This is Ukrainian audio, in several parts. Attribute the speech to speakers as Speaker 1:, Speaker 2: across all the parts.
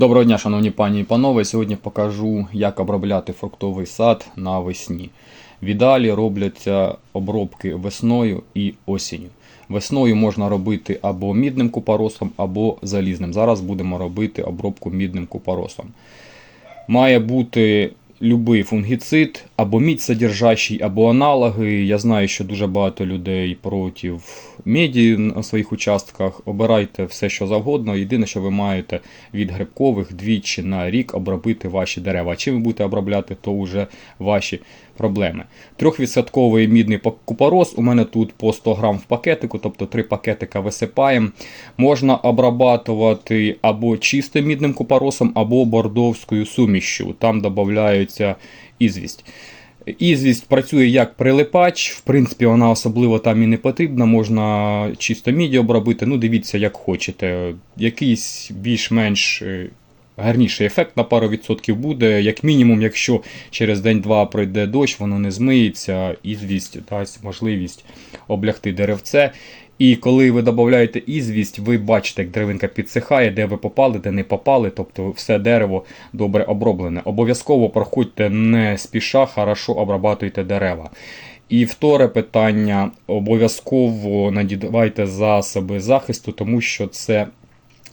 Speaker 1: Доброго дня, шановні пані і панове. Сьогодні покажу, як обробляти фруктовий сад навесні. В ідеалі робляться обробки весною і осінню. Весною можна робити або мідним купоросом, або залізним. Зараз будемо робити обробку мідним купоросом. Має бути любий фунгіцид, або мідь содержащий, або аналоги. Я знаю, що дуже багато людей проти меді на своїх участках. Обирайте все, що завгодно. Єдине, що ви маєте від грибкових двічі на рік обробити ваші дерева. Чим ви будете обробляти, то вже ваші проблеми. Трьохвідсотковий мідний купорос у мене тут по 100 грам в пакетику, тобто 3 пакетика висипаємо. Можна обрабатувати або чистим мідним купоросом, або бордовською сумішю. Там додається ізвість. Ізвість працює як прилипач, в принципі, вона особливо там і не потрібна, можна чисто міді обробити. Ну, дивіться, як хочете. Якийсь більш-менш е, гарніший ефект на пару відсотків буде. Як мінімум, якщо через день-два пройде дощ, воно не змиється, ізвість дасть можливість облягти деревце. І коли ви додаєте ізвість, ви бачите, як деревинка підсихає, де ви попали, де не попали, тобто все дерево добре оброблене. Обов'язково проходьте не спіша, хорошо обрабатуйте дерева. І вторе питання: обов'язково надівайте засоби захисту, тому що це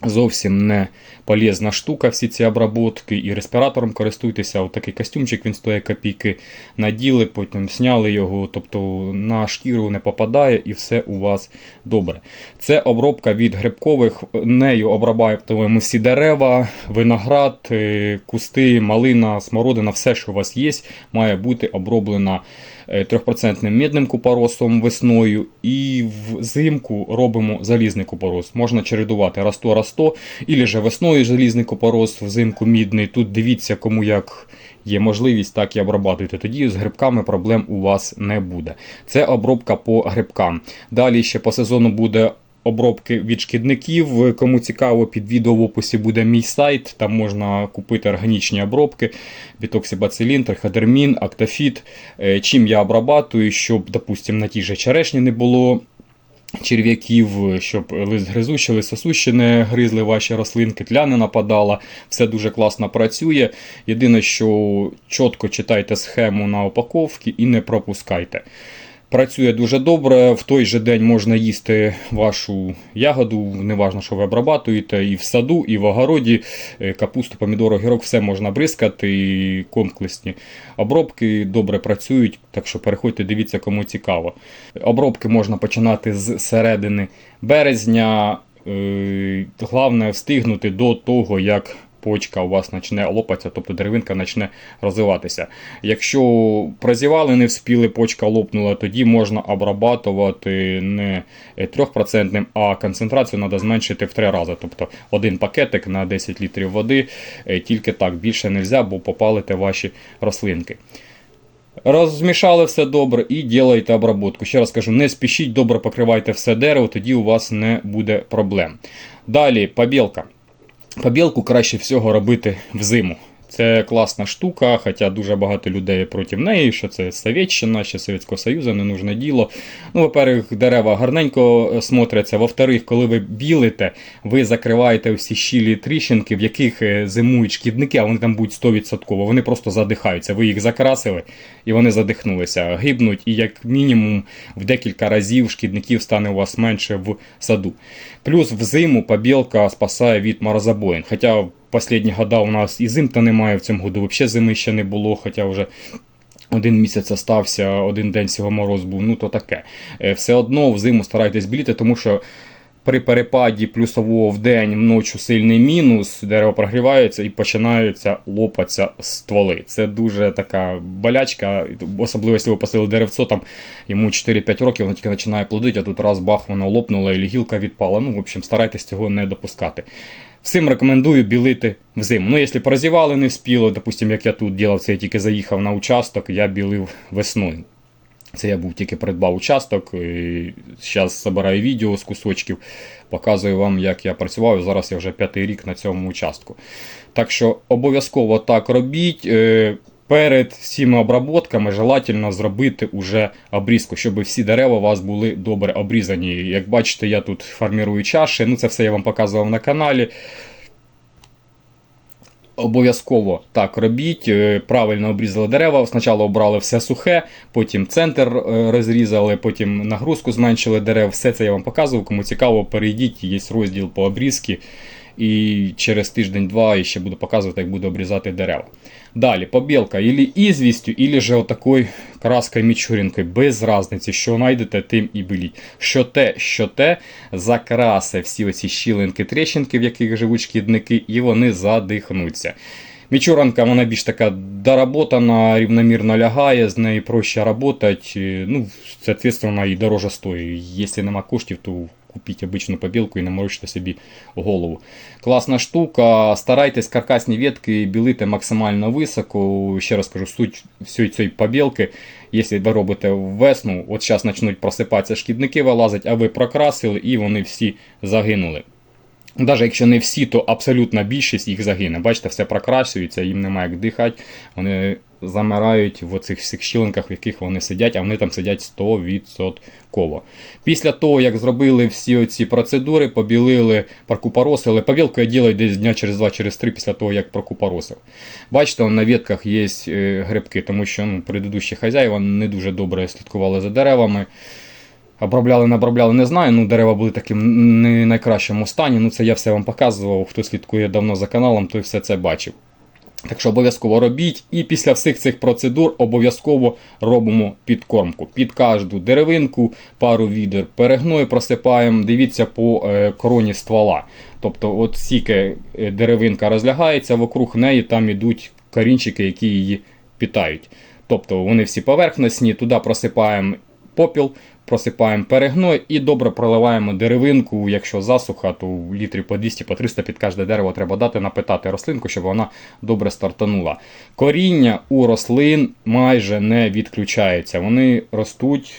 Speaker 1: Зовсім не полезна штука, всі ці обработки, і респіратором користуйтеся. Отакий костюмчик, він стоїть копійки, наділи, потім зняли його, тобто на шкіру не попадає і все у вас добре. Це обробка від грибкових, нею обрабатуємо всі дерева, виноград, е, кусти, малина, смородина, все, що у вас є, має бути оброблена. 3% мідним купоросом весною, і взимку робимо залізний купорос. Можна чередувати расто расто ілі же весною залізний купорос, взимку мідний. Тут дивіться, кому як є можливість, так і обрабатуйте. Тоді з грибками проблем у вас не буде. Це обробка по грибкам. Далі ще по сезону буде обробки від шкідників. Кому цікаво, під відео в описі буде мій сайт. Там можна купити органічні обробки, бітоксибацилін, триходермін, актофіт. Е, чим я обрабатую, щоб, допустимо, на тій же черешні не було. Черв'яків, щоб лист гризущі, лисосущі не гризли ваші рослинки, тля не нападала, все дуже класно працює. Єдине, що чітко читайте схему на упаковці і не пропускайте. Працює дуже добре. В той же день можна їсти вашу ягоду, неважно, що ви обрабатуєте, і в саду, і в огороді. Е, капусту, помідору, гірок, все можна бризкати. і Комплексні обробки добре працюють, так що переходьте, дивіться, кому цікаво. Обробки можна починати з середини березня. Е, головне встигнути до того, як почка у вас почне лопатися, тобто деревинка почне розвиватися. Якщо прозівали, не вспіли, почка лопнула, тоді можна обрабатувати не 3%, а концентрацію треба зменшити в 3 рази. Тобто один пакетик на 10 літрів води, е, тільки так більше не можна, бо попалите ваші рослинки. Розмішали все добре і ділайте обробку. Ще раз кажу, не спішіть, добре покривайте все дерево, тоді у вас не буде проблем. Далі побілка. Побілку краще всього робити взиму. Це класна штука, хоча дуже багато людей проти неї, що це Совєтщина, ще Совєтського Союзу, не нужне діло. Ну, Во-первых, дерева гарненько е, смотряться. Во-вторых, коли ви білите, ви закриваєте всі щілі тріщинки, в яких е, зимують шкідники, а вони там будуть 100%. Вони просто задихаються. Ви їх закрасили і вони задихнулися, гибнуть, і як мінімум в декілька разів шкідників стане у вас менше в саду. Плюс взиму побілка спасає від морозобоїн. Хоча Последні года у нас і зим-то немає в цьому году, взагалі зими ще не було, хоча вже один місяць остався, один день цього мороз був, ну то таке. Е, все одно взиму старайтесь біліти, тому що при перепаді плюсового в день вночі сильний мінус, дерево прогрівається і починаються лопатися стволи. Це дуже така болячка, особливо якщо ви посили деревцо, там йому 4-5 років, воно тільки починає плодити, а тут раз бах, воно лопнуло і гілка відпала. Ну, в общем, старайтесь цього не допускати. Всім рекомендую білити взиму. Ну, якщо прозівали не вспіло, допустим, як я тут ділав, це я тільки заїхав на участок, я білив весною. Це я був тільки придбав участок. і Зараз збираю відео з кусочків, показую вам, як я працював. Зараз я вже п'ятий рік на цьому участку. Так що обов'язково так робіть. Е, перед всіма обработками желательно зробити уже обрізку, щоб всі дерева у вас були добре обрізані. Як бачите, я тут формірую чаші. Ну, Це все я вам показував на каналі. Обов'язково так робіть. Е, Правильно обрізали дерева. Спочатку обрали все сухе, потім центр е, розрізали, потім нагрузку зменшили дерев. Все це я вам показував. Кому цікаво, перейдіть, є розділ по обрізки. І через тиждень-два я ще буду показувати, як буду обрізати дерева. Далі, побілка, ілі ізвістю, ілі же отакою краскою мічурінкою, без різниці, що знайдете, тим і біліть. Що те, що те, закрасе всі оці щілинки, трещинки, в яких живуть шкідники, і вони задихнуться. Мічуранка вона більш така доработана, рівномірно лягає, з нею проще працювати. Ну, соответственно, і дороже стоїть. Якщо нема коштів, то купіть обичну побілку і не собі голову. Класна штука. Старайтесь каркасні ветки білити максимально високо. Ще раз кажу, суть всієї цієї побілки. Якщо ви робите весну, от зараз почнуть просипатися шкідники вилазить, а ви прокрасили і вони всі загинули. Навіть якщо не всі, то абсолютна більшість їх загине. Бачите, все прокрашується, їм немає як дихати. Вони замирають в оцих всіх щілинках, в яких вони сидять, а вони там сидять 100%. Після того, як зробили всі оці процедури, побілили, прокупоросили, побілку я ділаю десь дня через 2-3 через після того, як прокупоросив. Бачите, на ветках є е, грибки, тому що ну, предыдущі хазяїва не дуже добре слідкували за деревами. Обробляли, не обробляли, не знаю. Ну, дерева були таким не найкращому стані. Ну, це я все вам показував. Хто слідкує давно за каналом, той все це бачив. Так що обов'язково робіть. І після всіх цих процедур обов'язково робимо підкормку. Під кожну деревинку, пару відер перегною просипаємо. Дивіться по е, короні ствола. Тобто, от стільки е, деревинка розлягається, вокруг неї там ідуть корінчики, які її питають. Тобто вони всі поверхностні, туди просипаємо попіл, просипаємо перегной і добре проливаємо деревинку. Якщо засуха, то літрів по 200 по 300 під кожне дерево треба дати, напитати рослинку, щоб вона добре стартанула. Коріння у рослин майже не відключається. Вони ростуть.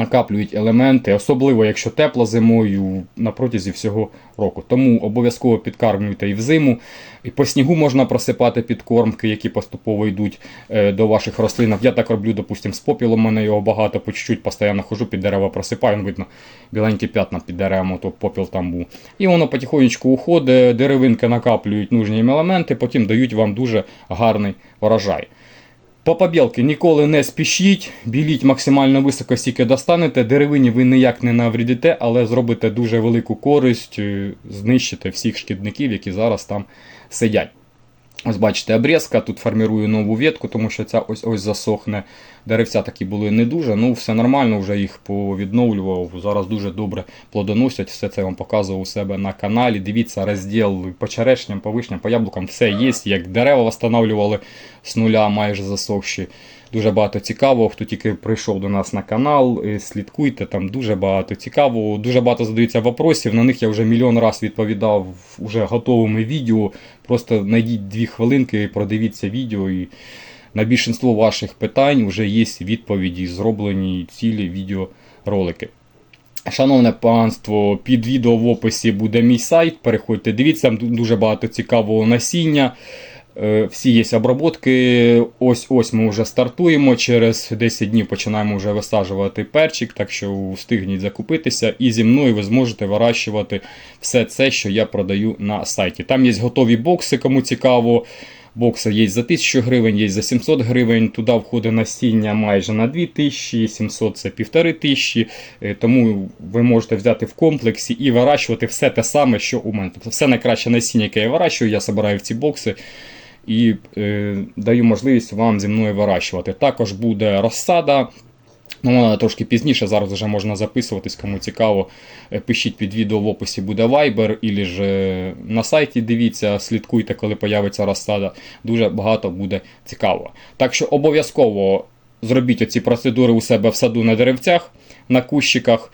Speaker 1: Накаплюють елементи, особливо якщо тепло зимою на протязі всього року. Тому обов'язково підкармлюйте і взиму. І по снігу можна просипати підкормки, які поступово йдуть е, до ваших рослин. Я так роблю, допустимо, з попілом. У мене його багато, по чуть-чуть постійно хожу під дерева, просипаю. Видно, біленькі п'ятна під деревами, то попіл там був. І воно потихонечку уходить, деревинки накаплюють нужні елементи, потім дають вам дуже гарний врожай. По побілки ніколи не спішіть, біліть максимально високо, стільки достанете. Деревині ви ніяк не наврядите, але зробите дуже велику користь, е, знищите всіх шкідників, які зараз там сидять. Ось бачите, обрізка, тут формірую нову ветку, тому що ця ось ось засохне. Деревця такі були не дуже, ну все нормально, вже їх повідновлював. Зараз дуже добре плодоносять. Все це я вам показував у себе на каналі. Дивіться, розділ по черешням, по вишням, по яблукам, все є. Як дерева встановлювали з нуля, майже засохші. Дуже багато цікавого. Хто тільки прийшов до нас на канал, е, слідкуйте, там дуже багато цікавого. Дуже багато задаються вопросів. На них я вже мільйон разів відповідав вже готовими відео. Просто знайдіть дві хвилинки, продивіться відео. і на більшість ваших питань вже є відповіді, зроблені цілі відеоролики. Шановне панство, під відео в описі буде мій сайт. Переходьте, дивіться, дуже багато цікавого насіння. Е, всі є обробки. Ось ось ми вже стартуємо. Через 10 днів починаємо вже висаджувати перчик, так що встигніть закупитися. І зі мною ви зможете вирощувати все це, що я продаю на сайті. Там є готові бокси, кому цікаво. Бокси є за 1000 гривень, є за 700 гривень. Туди входить насіння майже на 2000, 700 це 1500. Е, тому ви можете взяти в комплексі і вирощувати все те саме, що у мене. Тобто все найкраще насіння, яке я вирощую, я збираю в ці бокси. І е, даю можливість вам зі мною вирощувати. Також буде розсада. Ну, трошки пізніше, зараз вже можна записуватись, кому цікаво. Е, пишіть під відео в описі буде Viber, і ж е, на сайті дивіться, слідкуйте, коли появиться розсада. Дуже багато буде цікаво. Так що обов'язково зробіть оці процедури у себе в саду на деревцях, на кущиках.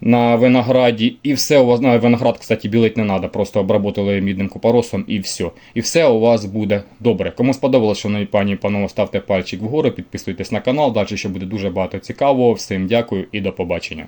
Speaker 1: На винограді, і все у вас на виноград, кстати, білить не треба, просто обработали мідним купоросом і все. І все у вас буде добре. Кому сподобалось, шановні пані і панове, ставте пальчик вгору, підписуйтесь на канал. Далі ще буде дуже багато цікавого. Всім дякую і до побачення.